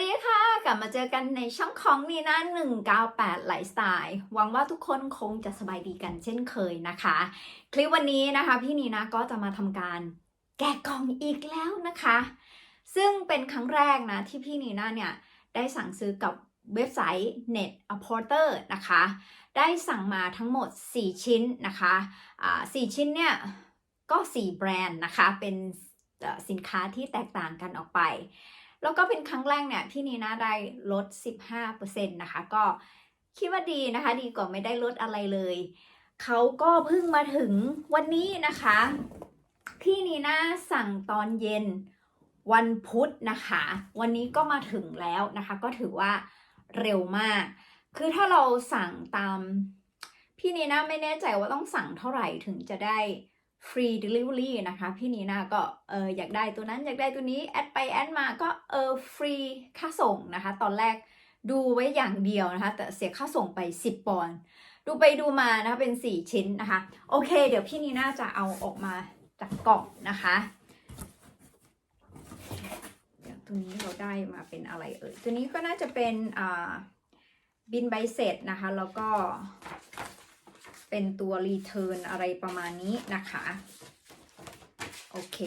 สดีค่ะ กลับมาเจอกันในช่องของนีน่า198ไลฟ์สไตล์หวังว่าทุกคนคงจะสบายดีกันเช่นเคยนะคะ คลิปวันนี้นะคะ พี่นีน่าก็จะมาทำการแกะกล่องอีกแล้วนะคะ ซึ่งเป็นครั้งแรกนะ ที่พี่นีน่าเนี่ยได้สั่งซื้อกับเว็บไซต์ Net a p o r t e r นะคะ ได้สั่งมาทั้งหมด 4 ชิ้นนะคะอ่า4ชิ้นเนี่ยก็ 4 แบรนด์นะคะ เป็นสินค้าที่แตกต่างกันออกไป แล้วก็เป็นครั้งแรกเนี่ยพี่นีน่าได้ลด 15%นะคะ ก็คิดว่าดีนะคะ ดีกว่าไม่ได้ลดอะไรเลย เขาก็เพิ่งมาถึงวันนี้นะคะพี่นีน่าสั่งตอนเย็นวันพุธนะคะ วันนี้ก็มาถึงแล้วนะคะ ก็ถือว่าเร็วมาก คือถ้าเราสั่งตาม พี่นีน่าไม่แน่ใจว่าต้องสั่งเท่าไหร่ถึงจะได้ ฟรี delivery นะคะ พี่นีน่าก็เอออยากได้ตัวนั้นอยากได้ตัวนี้ แอดไปแอดมาก็เออฟรีค่าส่งนะคะ ตอนแรกดูไว้อย่างเดียวนะคะ แต่เสียค่าส่งไป 10 ปอนด์ดูไปดูมานะคะเป็น 4 ชิ้นนะคะ โอเค เดี๋ยวพี่นีน่าจะเอาออกมาจากกล่องนะคะเดี๋ยวตัวนี้เราได้มาเป็นอะไรเอ่ยตัวนี้ก็น่าจะเป็นอ่าบินใบเสร็จนะคะ แล้วก็ เป็นตัวรีเทิร์นอะไรประมาณนี้นะคะ โอเค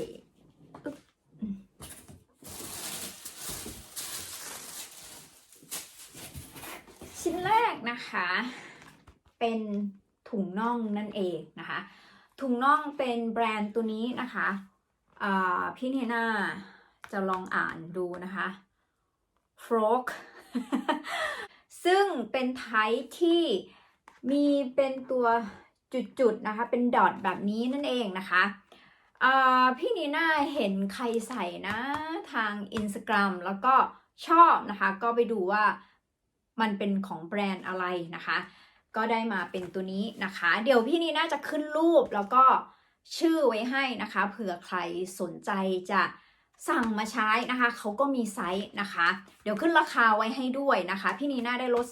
ชิ้นแรกนะคะ เป็นถุงน่องนั่นเองนะคะ ถุงน่องเป็นแบรนด์ตัวนี้นะคะพี่เนน่าจะลองอ่านดูนะคะ frog ซึ่งเป็นไทป์ที่ มีเป็นตัวจุดๆนะคะ เป็นดอทแบบนี้นั่นเองนะคะอ่าพี่นีน่าเห็นใครใส่นะทาง Instagram แล้วก็ชอบนะคะ ก็ไปดูว่ามันเป็นของแบรนด์อะไรนะคะ ก็ได้มาเป็นตัวนี้นะคะ เดี๋ยวพี่นีน่าจะขึ้นรูปแล้วก็ชื่อไว้ให้นะคะ เผื่อใครสนใจจะสั่งมาใช้นะคะ เขาก็มีไซส์นะคะ เดี๋ยวขึ้นราคาไว้ให้ด้วยนะคะ พี่นีน่าได้ลด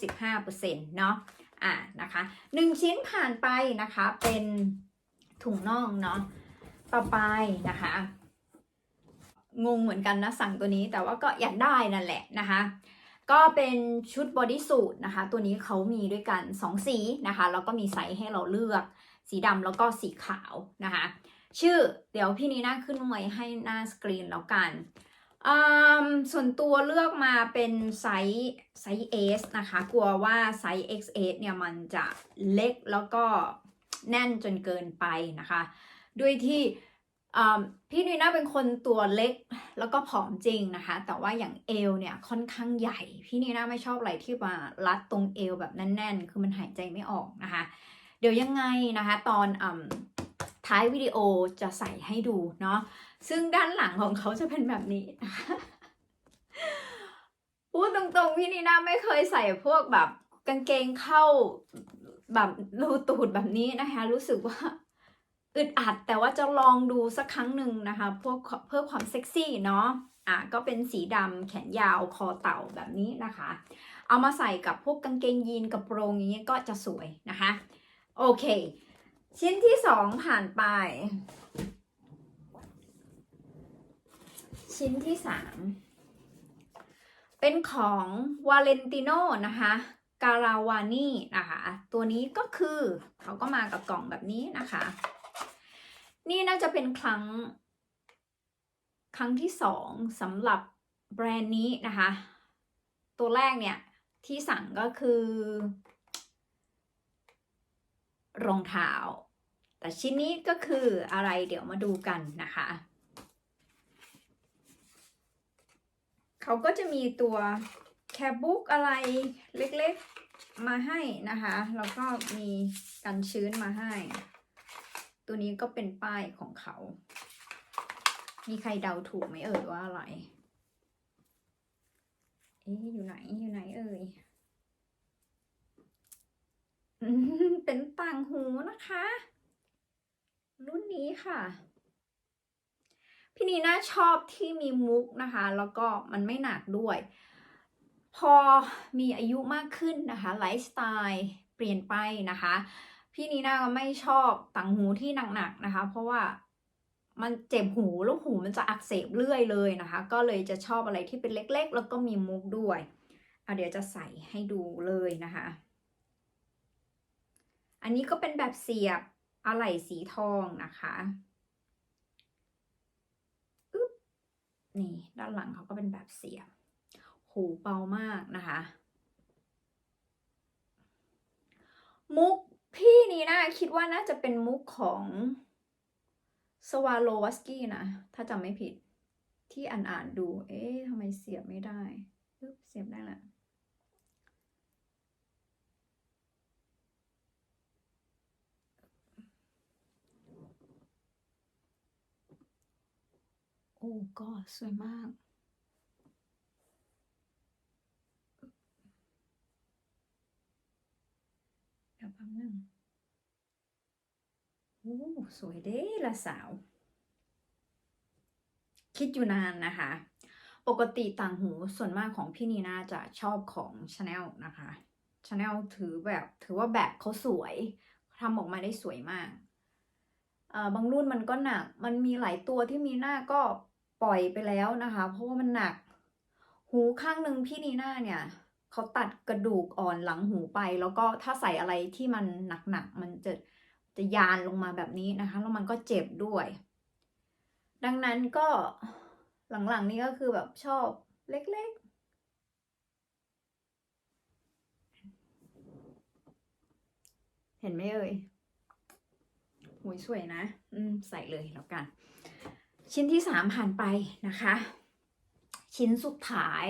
15%เนาะ อ่านะคะหนึ่งชิ้นผ่านไปนะคะเป็นถุงน่องเนาะต่อไปนะคะงงเหมือนกันนะสั่งตัวนี้แต่ว่าก็อยากได้นั่นแหละนะคะก็เป็นชุดบอดี้สูทนะคะ ตัวนี้เขามีด้วยกัน 2 สีนะคะ แล้วก็มีไซส์ให้เราเลือก สีดำแล้วก็สีขาวนะคะ ชื่อเดี๋ยวพี่นีน่าขึ้นไว้ให้หน้าสกรีนแล้วกัน ส่วนตัวเลือกมาเป็นไซส์ไซส์ S นะคะ กลัวว่าไซส์ XS เนี่ยมันจะเล็กแล้วก็แน่นจนเกินไปนะคะ ด้วยที่พี่นีน่าเป็นคนตัวเล็กแล้วก็ผอมจริงนะคะ แต่ว่าอย่างเอวเนี่ยค่อนข้างใหญ่ พี่นีน่าไม่ชอบอะไรที่มารัดตรงเอวแบบแน่น ๆ คือมันหายใจไม่ออกนะคะ เดี๋ยวยังไงนะคะ ตอนอ ท้ายวิดีโอจะใส่ให้ดูเนาะซึ่งด้านหลังของเขาจะเป็นแบบนี้ พูดตรงๆ พี่นีน่าไม่เคยใส่พวกแบบกางเกงเข้าแบบรูตูดแบบนี้นะคะ รู้สึกว่าอึดอัดแต่ว่าจะลองดูสักครั้งหนึ่งนะคะพวกเพื่อความเซ็กซี่เนาะอะก็เป็นสีดำแขนยาวคอเต่าแบบนี้นะคะ เอามาใส่กับพวกกางเกงยีนกระโปรงอย่างนี้ยก็จะสวยนะคะ โอเค ชิ้นที่สองผ่านไป ชิ้นที่สามเป็นของวาเลนติโนนะคะการาวานี่นะคะ ตัวนี้ก็คือเขาก็มากับกล่องแบบนี้นะคะ นี่น่าจะเป็นครั้ง ครั้งที่สองสำหรับแบรนด์นี้นะคะ ตัวแรกเนี่ยที่สั่งก็คือ รองเท้า แต่ชิ้นนี้ก็คืออะไรเดี๋ยวมาดูกันนะคะ เขาก็จะมีตัวแคปบุ๊กอะไรเล็กๆมาให้นะคะ แล้วก็มีกันชื้นมาให้ ตัวนี้ก็เป็นป้ายของเขา มีใครเดาถูกไหมเอ่ยว่าอะไร เอ๊ะอยู่ไหนอยู่ไหนเอ่ย เป็นต่างหูนะคะ รุ่นนี้ค่ะ พี่นีน่าชอบที่มีมุกนะคะ แล้วก็มันไม่หนักด้วย พอมีอายุมากขึ้นนะคะไลฟ์สไตล์เปลี่ยนไปนะคะ พี่นีน่าก็ไม่ชอบต่างหูที่หนักๆนะคะ เพราะว่ามันเจ็บหูแล้วหูมันจะอักเสบเรื่อยเลยนะคะ ก็เลยจะชอบอะไรที่เป็นเล็กๆ แล้วก็มีมุกด้วยเอาเดี๋ยวจะใส่ให้ดูเลยนะคะ อันนี้ก็เป็นแบบเสียบอะไหล่สีทองนะคะอึ๊บนี่ด้านหลังเขาก็เป็นแบบเสียบ หูเบามากนะคะ มุกพี่นี่นะคิดว่าน่าจะเป็นมุกของสวาโลวัสกี้นะ ถ้าจำไม่ผิดที่อ่านอ่านๆดู เอ๊ะทำไมเสียบไม่ได้เสียบได้แหละ ก็สวยมาก เดี๋ยวแป๊บนึงโอ้สวยเด้ละสาว คิดอยู่นานนะคะ ปกติต่างหูส่วนมากของพี่นีน่าจะชอบของ Chanel นะคะ Chanel ถือแบบถือว่าแบบเขาสวยทำออกมาได้สวยมากบางรุ่นมันก็หนัก มันมีหลายตัวที่มีหน้าก็ ปล่อยไปแล้วนะคะ เพราะว่ามันหนัก หูข้างหนึ่งพี่นีน่าเนี่ยเขาตัดกระดูกอ่อนหลังหูไป แล้วก็ถ้าใส่อะไรที่มันหนักๆมันจะจะยานลงมาแบบนี้นะคะ แล้วมันก็เจ็บด้วย ดังนั้นก็หลังๆนี้ก็คือแบบชอบเล็กๆ เห็นไหมเอ่ยหุยสวยนะ อืม ใส่เลยแล้วกัน ชิ้นที่สามผ่านไปนะคะ ชิ้นสุดท้าย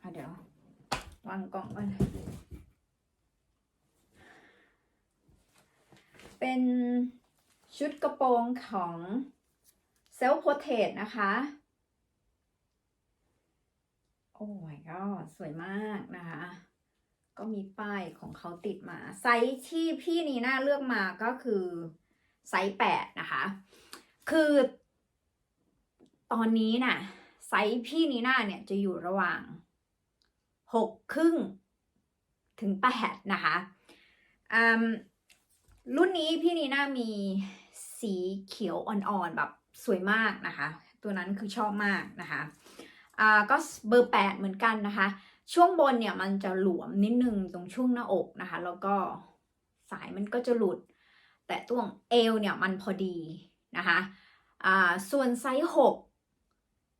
เเดี๋ยววางกล่องก่อนเป็นชุดกระโปรงของเซลโ o เท e นะคะ โอ้ my god สวยมากนะคะ ก็มีป้ายของเขาติดมา ไซส์ที่พี่นีน่าเลือกมาก็คือไซส์แปดนะคะ คือ ตอนนี้น่ะไซส์พี่นีน่าเนี่ยจะอยู่ระหว่างหกครึ่งถึงแปดนะคะอืมรุ่นนี้พี่นีน่ามีสีเขียวอ่อนๆแบบสวยมากนะคะ ตัวนั้นคือชอบมากนะคะ อ่าก็เบอร์แปดเหมือนกันนะคะ ช่วงบนเนี่ยมันจะหลวมนิดนึงตรงช่วงหน้าอกนะคะ แล้วก็สายมันก็จะหลุด แต่ตรงเอวเนี่ยมันพอดีนะคะอ่าส่วนไซส์หก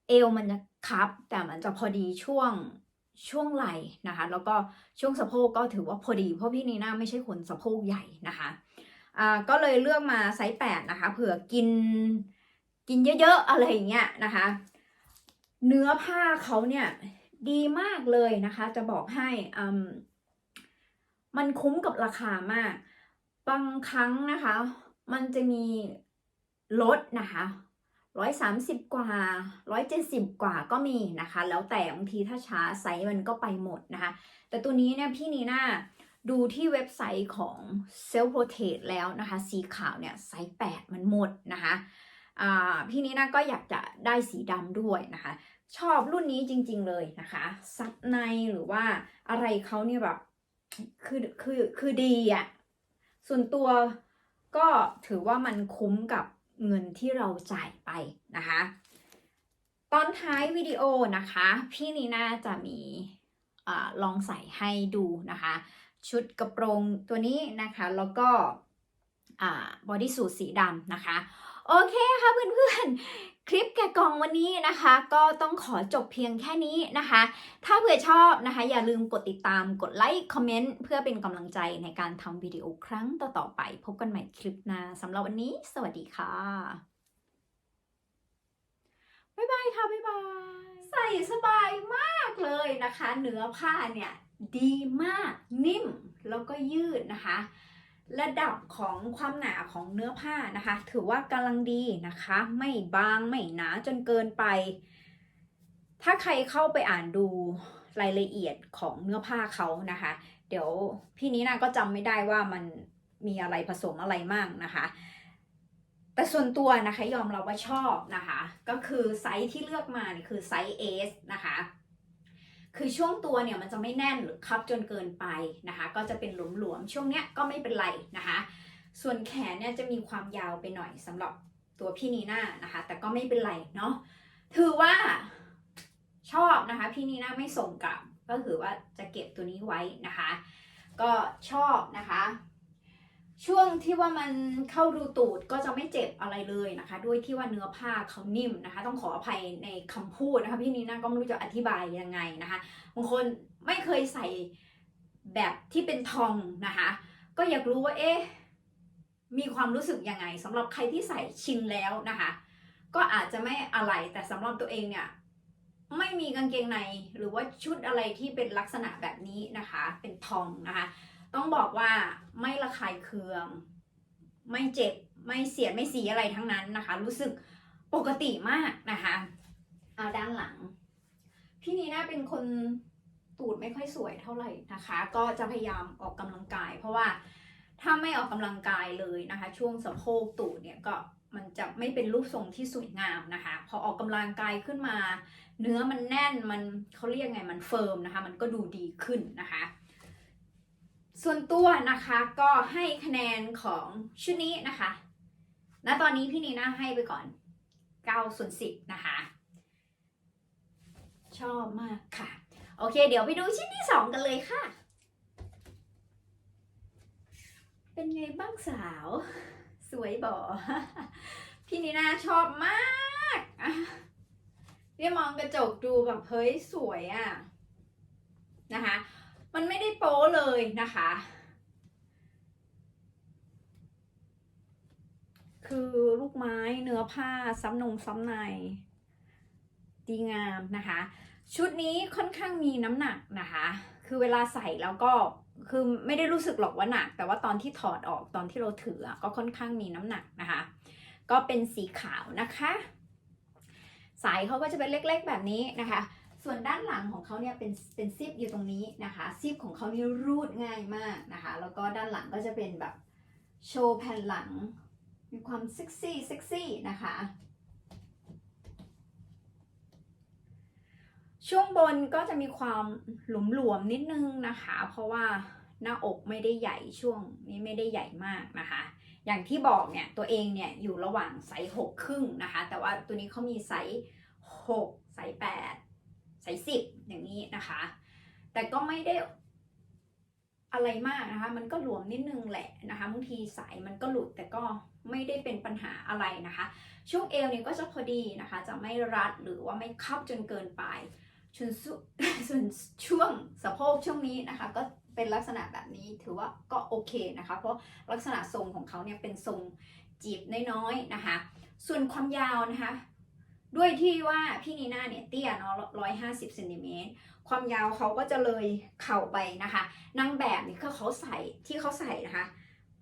เอวมันจะคับ แต่มันจะพอดีช่วงช่วงไหล่นะคะ แล้วก็ช่วงสะโพกก็ถือว่าพอดี เพราะพี่นีน่าไม่ใช่คนสะโพกใหญ่นะคะอ่าก็เลยเลือกมาไซส์แปดนะคะเผื่อกินกินเยอะๆอะไรอย่างเงี้ยนะคะ เนื้อผ้าเขาเนี่ย ดีมากเลยนะคะ จะบอกให้อมมันคุ้มกับราคามาก บางครั้งนะคะ มันจะมีลดนะคะร้อยสามสิบกว่าร้อยเจ็ดสิบกว่าก็มีนะคะ แล้วแต่บางทีถ้าช้าไซส์มันก็ไปหมดนะคะ แต่ตัวนี้เนี่ยพี่นีน่าดูที่เว็บไซต์ของ Self p r o t e c t แล้วนะคะ สีขาวเนี่ยไซส์แปดมันหมดนะคะพี่นีน่าก็อยากจะได้สีดำด้วยนะคะ ชอบรุ่นนี้จริง ๆ เลยนะคะซับในหรือว่าอะไรเขาเนี่ยแบบคือคือคือดีอะ่ะส่วนตัวก็ถือว่ามันคุ้มกับเงินที่เราจ่ายไปนะคะ ตอนท้ายวิดีโอนะคะ พี่นีน่าจะมีอลองใส่ให้ดูนะคะ ชุดกระโปรงตัวนี้นะคะ แล้วก็บอดี้สูทสีดำนะคะ โอเคค่ะเพื่อนๆ คลิปแกะกล่องวันนี้นะคะ ก็ต้องขอจบเพียงแค่นี้นะคะ ถ้าเผื่อชอบนะคะ อย่าลืมกดติดตามกดไลค์คอมเมนต์เพื่อเป็นกำลังใจในการทำวิดีโอครั้งต่อๆไป พบกันใหม่คลิปหน้าสำหรับวันนี้ สวัสดีค่ะบ๊ายบายค่ะบ๊ายบายใส่สบายมากเลยนะคะ เนื้อผ้าเนี่ยดีมากนิ่มแล้วก็ยืดนะคะ ระดับของความหนาของเนื้อผ้านะคะ ถือว่ากำลังดีนะคะ ไม่บางไม่หนาจนเกินไป ถ้าใครเข้าไปอ่านดูรายละเอียดของเนื้อผ้าเขานะคะ เดี๋ยวพี่นี้นาก็จำไม่ได้ว่ามันมีอะไรผสมอะไรมั่งนะคะ แต่ส่วนตัวนะคะยอมรับว่าชอบนะคะ ก็คือไซส์ที่เลือกมาเนี่ยคือไซส์ S นะคะ คือช่วงตัวเนี่ยมันจะไม่แน่นหรือคับจนเกินไปนะคะ ก็จะเป็นหลวมๆช่วงเนี้ยก็ไม่เป็นไรนะคะ ส่วนแขนเนี่ยจะมีความยาวไปหน่อยสำหรับตัวพี่นีน่านะคะ แต่ก็ไม่เป็นไรเนาะถือว่าชอบนะคะ พี่นีน่าไม่ส่งกลับก็ถือว่าจะเก็บตัวนี้ไว้นะคะ ก็ชอบนะคะ ช่วงที่ว่ามันเข้ารูตูดก็จะไม่เจ็บอะไรเลยนะคะ ด้วยที่ว่าเนื้อผ้าเขานิ่มนะคะ ต้องขออภัยในคำพูดนะคะ พี่นีน่าก็ไม่รู้จะอธิบายยังไงนะคะบางคนไม่เคยใส่แบบที่เป็นทองนะคะ ก็อยากรู้ว่าเอ๊ะมีความรู้สึกยังไงสำหรับใครที่ใส่ชินแล้วนะคะ ก็อาจจะไม่อะไรแต่สำหรับตัวเองเนี่ยไม่มีกางเกงในหรือว่าชุดอะไรที่เป็นลักษณะแบบนี้นะคะ เป็นทองนะคะ ต้องบอกว่าไม่ระคายเคือง ไม่เจ็บ ไม่เสียดไม่สีอะไรทั้งนั้นนะคะ รู้สึกปกติมากนะคะเอาด้านหลัง พี่นีน่าเป็นคนตูดไม่ค่อยสวยเท่าไหร่นะคะ ก็จะพยายามออกกำลังกาย เพราะว่าถ้าไม่ออกกำลังกายเลยนะคะ ช่วงสะโพกตูดเนี่ยก็มันจะไม่เป็นรูปทรงที่สวยงามนะคะ พอออกกำลังกายขึ้นมา เนื้อมันแน่นมันเขาเรียกไงมันเฟิร์มนะคะ มันก็ดูดีขึ้นนะคะ ส่วนตัวนะคะก็ให้คะแนนของชุดนี้นะคะ ณ ตอนนี้พี่นีน่าให้ไปก่อน9ส่วน10 นะคะ ชอบมากค่ะ โอเค เดี๋ยวไปดูชิ้นที่ 2 กันเลยค่ะ เป็นไงบ้างสาว สวยบ่พี่นีน่าชอบมากเนี่ยมองกระจกดูแบบเฮ้ยสวยอะนะคะ มันไม่ได้โป๊เลยนะคะ คือลูกไม้เนื้อผ้าซ้ำนงซ้ำใน ดีงามนะคะ ชุดนี้ค่อนข้างมีน้ำหนักนะคะ คือเวลาใส่แล้วก็คือไม่ได้รู้สึกหรอกว่าหนัก แต่ว่าตอนที่ถอดออกตอนที่เราถือก็ค่อนข้างมีน้ำหนักนะคะ ก็เป็นสีขาวนะคะ สายเขาก็จะเป็นเล็กๆแบบนี้นะคะ ส่วนด้านหลังของเขาเนี่ยเป็นเป็นซิปอยู่ตรงนี้นะคะซิปของเขานี่รูดง่ายมากนะคะ แล้วก็ด้านหลังก็จะเป็นแบบโชว์แผ่นหลัง มีความเซ็กซี่เซ็กซี่นะคะช่วงบนก็จะมีความหลวมๆนิดนึงนะคะ เพราะว่าหน้าอกไม่ได้ใหญ่ช่วงนี้ไม่ได้ใหญ่มากนะคะ อย่างที่บอกเนี่ยตัวเองเนี่ยอยู่ระหว่างไซส์หกครึ่งนะคะ แต่ว่าตัวนี้เขามีไซส์หกไซส์แปด ไซส์สิบอย่างนี้นะคะ แต่ก็ไม่ได้อะไรมากนะคะ มันก็หลวมนิดนึงแหละนะคะบางทีสายมันก็หลุดแต่ก็ไม่ได้เป็นปัญหาอะไรนะคะ ช่วงเอวเนี่ยก็จะพอดีนะคะ จะไม่รัดหรือว่าไม่คับจนเกินไปส่วนส่วนช่วงสะโพกช่วงนี้นะคะ ก็เป็นลักษณะแบบนี้ถือว่าก็โอเคนะคะ เพราะลักษณะทรงของเขาเนี่ยเป็นทรงจีบน้อยๆนะคะ ส่วนความยาวนะคะ ด้วยที่ว่าพี่นีน่าเนี่ยเตี้ยเนาะร้อยห้าสิบเซนติเมตร ความยาวเขาก็จะเลยเข่าไปนะคะ นางแบบนี่คือเขาใส่ที่เขาใส่นะคะ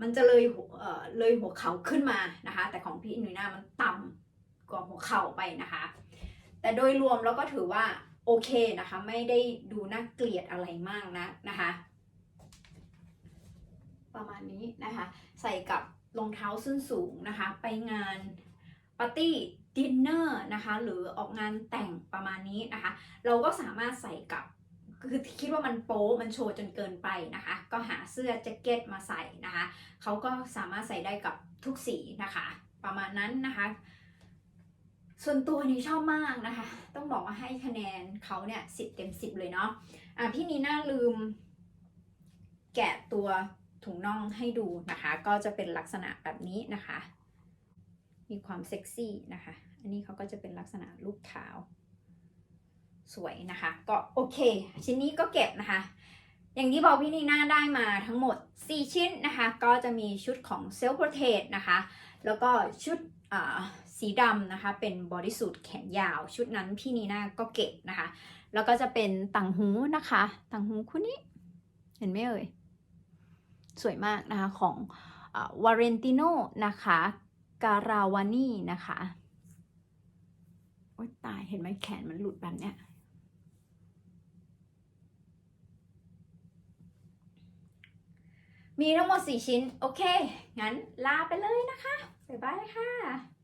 มันจะเลยหัวเอ่อเลยหัวเข่าขึ้นมานะคะ แต่ของพี่นีน่ามันต่ำกว่าหัวเข่าไปนะคะ แต่โดยรวมแล้วก็ถือว่าโอเคนะคะ ไม่ได้ดูน่าเกลียดอะไรมากนะนะคะ ประมาณนี้นะคะ ใส่กับรองเท้าส้นสูงนะคะ ไปงานปาร์ตี้ ดินเนอร์นะคะหรือออกงานแต่งประมาณนี้นะคะ เราก็สามารถใส่กับคือคิดว่ามันโป๊มันโชว์จนเกินไปนะคะ ก็หาเสื้อแจ็คเก็ตมาใส่นะคะเขาก็สามารถใส่ได้กับทุกสีนะคะ ประมาณนั้นนะคะ ส่วนตัวนี้ชอบมากนะคะ ต้องบอกว่าให้คะแนนเขาเนี่ยสิบเต็มสิบเลยเนาะอะพี่นีน่าลืม แกะตัวถุงน่องให้ดูนะคะ ก็จะเป็นลักษณะแบบนี้นะคะ มีความเซ็กซี่นะคะ อันนี้เขาก็จะเป็นลักษณะลูกเท้าสวยนะคะ ก็โอเค ชิ้นนี้ก็เก็บนะคะ อย่างที่บอกพี่นีน่าได้มาทั้งหมด 4 ชิ้นนะคะ ก็จะมีชุดของเซล f ์ r รเท e นะคะ แล้วก็ชุดสีดำนะคะ เป็นบอดี้สูทแขนยาว ชุดนั้นพี่นีน่าก็เก็บนะคะ แล้วก็จะเป็นต่างหูนะคะ ต่างหูคู่นี้ เห็นไหมเอ่ย สวยมากนะคะของวาเรนติโนนะคะการาวานี่นะคะ โอ๊ยตายเห็นไหมแขนมันหลุดแบบเนี้ยมีทั้งหมด 4 ชิ้น โอเค งั้นลาไปเลยนะคะ บ๊ายบายค่ะ